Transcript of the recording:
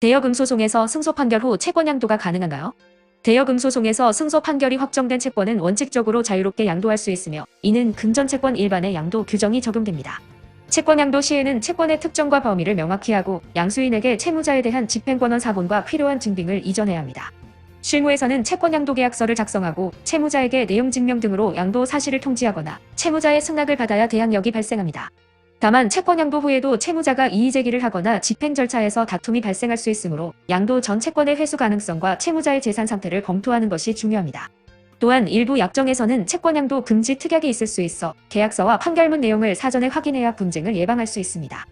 대여금소송에서 승소 판결 후 채권 양도가 가능한가요? 대여금소송에서 승소 판결이 확정된 채권은 원칙적으로 자유롭게 양도할 수 있으며 이는 금전채권 일반의 양도 규정이 적용됩니다. 채권 양도 시에는 채권의 특정과 범위를 명확히 하고 양수인에게 채무자에 대한 집행권원 사본과 필요한 증빙을 이전해야 합니다. 실무에서는 채권 양도 계약서를 작성하고 채무자에게 내용 증명 등으로 양도 사실을 통지하거나 채무자의 승낙을 받아야 대항력이 발생합니다. 다만 채권 양도 후에도 채무자가 이의 제기를 하거나 집행 절차에서 다툼이 발생할 수 있으므로 양도 전 채권의 회수 가능성과 채무자의 재산 상태를 검토하는 것이 중요합니다. 또한 일부 약정에서는 채권 양도 금지 특약이 있을 수 있어 계약서와 판결문 내용을 사전에 확인해야 분쟁을 예방할 수 있습니다.